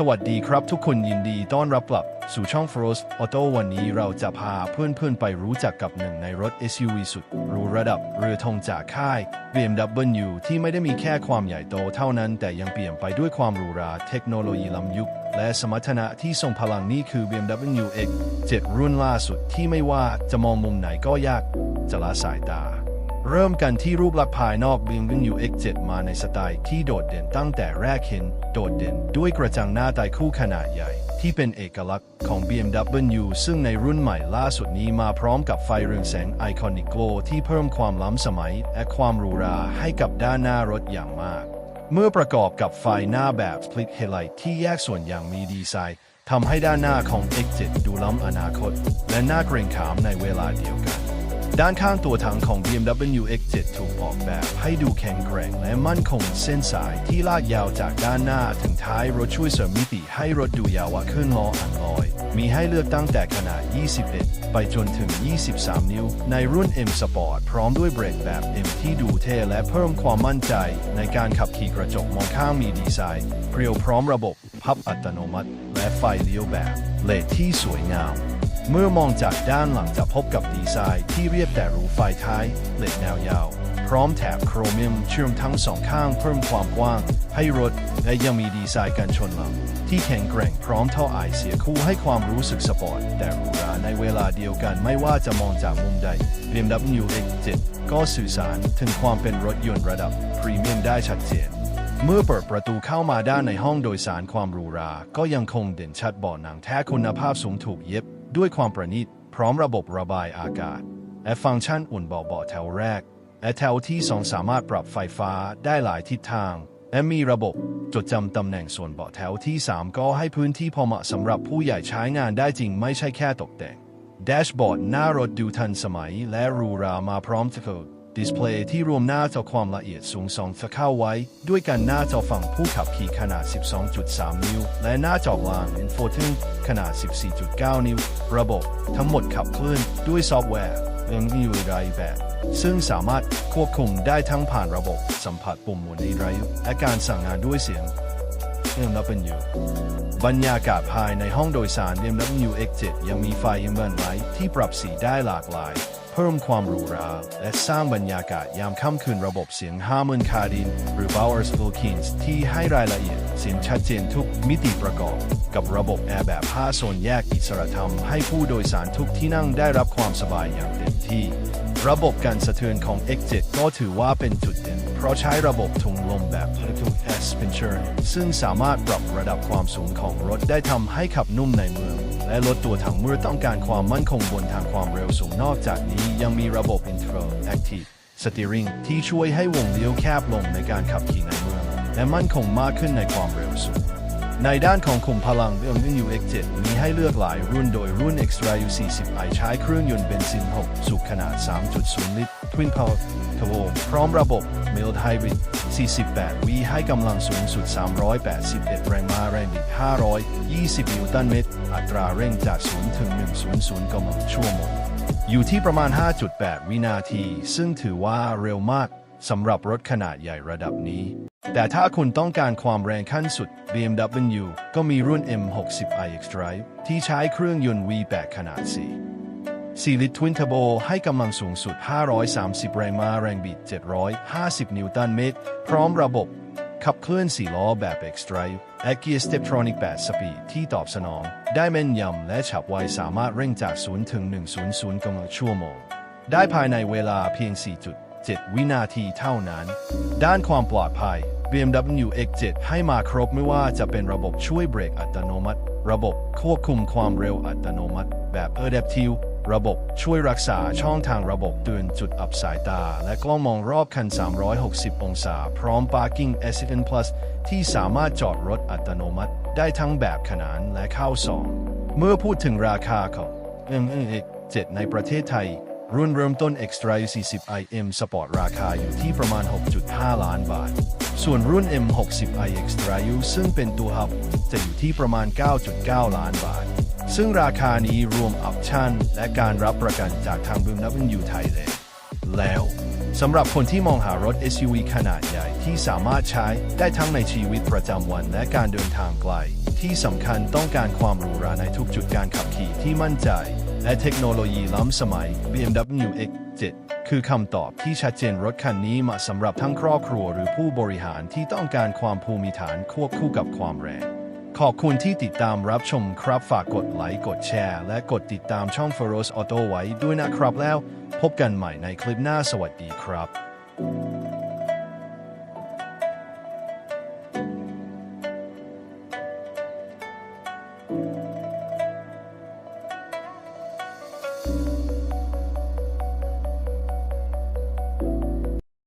สวัสดีครับทุกคนยินดีต้อนรับกลับ สู่ช่อง Frost Auto วันนี้เราจะพาเพื่อนๆไปรู้จักกับหนึ่งในรถ SUV สุดหรูระดับเรือธงจากค่าย BMW ที่ไม่ได้มีแค่ความใหญ่โตเท่านั้น แต่ยังเปลี่ยนไปด้วยความหรูหราเทคโนโลยีล้ำยุค และสมรรถนะที่ทรงพลังนี่คือ BMW X7 รุ่นล่าสุดที่ไม่ว่าจะมองมุมไหนก็ยากจะละสายตา เริ่มกันที่รูปลักษณ์ภายนอก BMW X7 มาในสไตล์ที่โดดเด่นตั้งแต่แรกเห็น โดดเด่นด้วยกระจังหน้าไตคู่ขนาดใหญ่ ที่เป็นเอกลักษณ์ของ BMW ซึ่งในรุ่นใหม่ล่าสุดนี้มาพร้อมกับไฟเรืองแสงไอคอนิกโกลที่เพิ่มความล้ำสมัย และความหรูหราให้กับด้านหน้ารถอย่างมาก เมื่อประกอบกับไฟหน้าแบบ Split Headlight ที่แยกส่วนอย่างมีดีไซน์ทำให้ด้านหน้าของ X7 ดูล้ำอนาคต และน่าเกรงขามในเวลาเดียวกัน ด้านข้างตัวถังของ BMW X7 ถูกออกแบบให้ดูแข็งแกร่งและมั่นคงเส้นสายที่ลากยาวจากด้านหน้าถึงท้ายรถช่วยเสริมมิติให้รถดูยาวขึ้นล้ออันลอย มีให้เลือกตั้งแต่ขนาด 21 ไปจนถึง 23 นิ้ว ในรุ่น M Sport พร้อมด้วยเบรกแบบ M ที่ดูเท่และเพิ่มความมั่นใจ ในการขับขี่กระจกมองข้างมีดีไซน์เพรียวพร้อมระบบ พับอัตโนมัติ และไฟเลี้ยวแบบเลดที่สวยงาม เมื่อมองจากด้านหลังจะพบกับดีไซน์ที่เรียบแต่หรูไฟท้ายเล็กแนวยาว พร้อมแถบโครเมียมเชื่อมทั้งสองข้างเพิ่มความกว้าง ให้รถ และยังมีดีไซน์กันชนหลัง ที่แข็งแกร่งพร้อมท่อไอเสียคู่ให้ความรู้สึกสปอร์ต แต่หรูหราในเวลาเดียวกันไม่ว่าจะมองจากมุมใด BMW X7 ก็สื่อสารถึงความเป็นรถยนต์ระดับพรีเมียมได้ชัดเจนเมื่อเปิดประตูเข้ามาด้านในห้องโดยสารความหรูหรา ก็ยังคงเด่นชัดเบาะหนังแท้คุณภาพสูงถูกเย็บ ด้วยความประณีต พร้อมระบบระบายอากาศ และฟังก์ชันอุ่นเบาเบาะแถวแรก และแถวที่สองสามารถปรับไฟฟ้าได้หลายทิศทาง และมีระบบจดจำตำแหน่งส่วนเบาะแถวที่ 3 ก็ให้พื้นที่พอเหมาะสำหรับผู้ใหญ่ใช้งานได้จริงไม่ใช่แค่ตกแต่งแดชบอร์ดหน้ารถดูทันสมัยและรูรามาพร้อมสกดิสเพลย์ที่รวมหน้าจอความละเอียดสูง2จะเข้าไว้ ด้วยกันหน้าจอฝั่งผู้ขับขี่ขนาด 12.3 นิ้ว และหน้าจอกลาง Infotainment ขนาด 14.9 นิ้ว ระบบทั้งหมดขับเคลื่อนด้วยซอฟต์แวร์เรื่องมีไรแบบ ซึ่งสามารถควบคุมได้ทั้งผ่านระบบสัมผัสปุ่มหมุนในไรและการสั่งงานด้วยเสียง BMW บรรยากาศภายในห้องโดยสาร BMW X7 ยังมีไฟอิมเบนไลท์ที่ปรับสีได้หลากหลาย เพิ่มความหรูหราและสร้างบรรยากาศยามค่ำคืนระบบเสียงฮาร์ม n นคาดินหรือ Bowers Wilkins ที่ให้รายละเอียดเสียงชัดเจนทุกมิติประกอบ กับระบบแอร์แบบ5โซนแยกอิสระธรรมให้ผู้โดยสารทุกที่นั่งได้รับความสบายอย่างเต็มที่ ระบบการสะเทือนของ X7 ก็ถือว่าเป็นจุดเด่น เพราะใช้ระบบถุงลมแบบ Bluetooth S Pincher ซึ่งสามารถปรับระดับความสูงของรถได้ทำให้ขับนุ่มในเมือง และลดตัวถังเมื่อต้องการความมั่นคงบนทางความเร็วสูงนอกจากนี้ยังมีระบบ Intro Active Steering ที่ช่วยให้วงเลี้ยวแคบลงในการขับขี่ในเมือง และมั่นคงมากขึ้นในความเร็วสูง ในด้านของคุมพลัง BMW X7 มีให้เลือกหลายรุ่นโดยรุ่น Extra U40i ใช้เครื่องยนต์เบนซิน 6 สูบขนาด 3.0 ลิตร Twin Power Turbo พร้อมระบบ Mild Hybrid 48 วีให้กำลังสูงสุด 381 แรงม้าแรงบิด 520 นิวตันเมตร อัตราเร่งจาก 0 ถึง 100กำลังชั่วโมง อยู่ที่ประมาณ 5.8 วินาที ซึ่งถือว่าเร็วมาก สำหรับรถขนาดใหญ่ระดับนี้ แต่ถ้าคุณต้องการความแรงขั้นสุด BMW ก็มีรุ่น M60i X-Drive ที่ใช้เครื่องยนต์ V8 ขนาด 4 4 ลิตร Twin Turbo ให้กำลังสูงสุด 530 แรงม้าแรงบิด 750 นิวตันเมตร พร้อมระบบ ขับเคลื่อน4ล้อแบบ X-Drive และ Gear Steptronic 8 สปีดที่ตอบสนอง ได้แม่นยำและฉับไวสามารถเร่งจาก 0 ถึง 100กำลังชั่วโมง ได้ภายในเวลาเพียง 7 วินาทีเท่านั้น ด้านความปลอดภัย BMW X7 ให้มาครบไม่ว่าจะเป็นระบบช่วยเบรกอัตโนมัติ ระบบควบคุมความเร็วอัตโนมัติ แบบ Adaptive ระบบช่วยรักษาช่องทางระบบเตือนจุดอับสายตา และกล้องมองรอบคัน 360 องศา พร้อม Parking Assistant Plus ที่สามารถจอดรถอัตโนมัติ ได้ทั้งแบบขนานและเข้าซอง เมื่อพูดถึงราคาของ M7 ในประเทศไทย รุ่นเริ่มต้น Extra 40 IM Sport ราคาอยู่ที่ประมาณ 6.5 ล้านบาท ส่วนรุ่น M60i Extra U ซึ่งเป็นตัวฮับจะอยู่ที่ประมาณ 9.9 ล้านบาท ซึ่งราคานี้รวมออปชั่น และการรับประกันจากทาง BMW Thailand แล้วสำหรับคนที่มองหารถ SUV ขนาดใหญ่ที่สามารถใช้ได้ทั้งในชีวิตประจำวันและการเดินทางไกล ที่สำคัญต้องการความหรูหราในทุกจุดการขับขี่ที่มั่นใจ และเทคโนโลยีล้ำสมัย BMW X7 คือคำตอบที่ชัดเจนรถคันนี้มาสำหรับทั้งครอบครัวหรือผู้บริหารที่ต้องการความภูมิฐานควบคู่กับความแรงขอบคุณที่ติดตามรับชมครับฝากกดไลค์กดแชร์ และกดติดตามช่อง f e r o s Auto ไว้ด้วยนะครับแล้ว พบกันใหม่ในคลิปหน้าสวัสดีครับ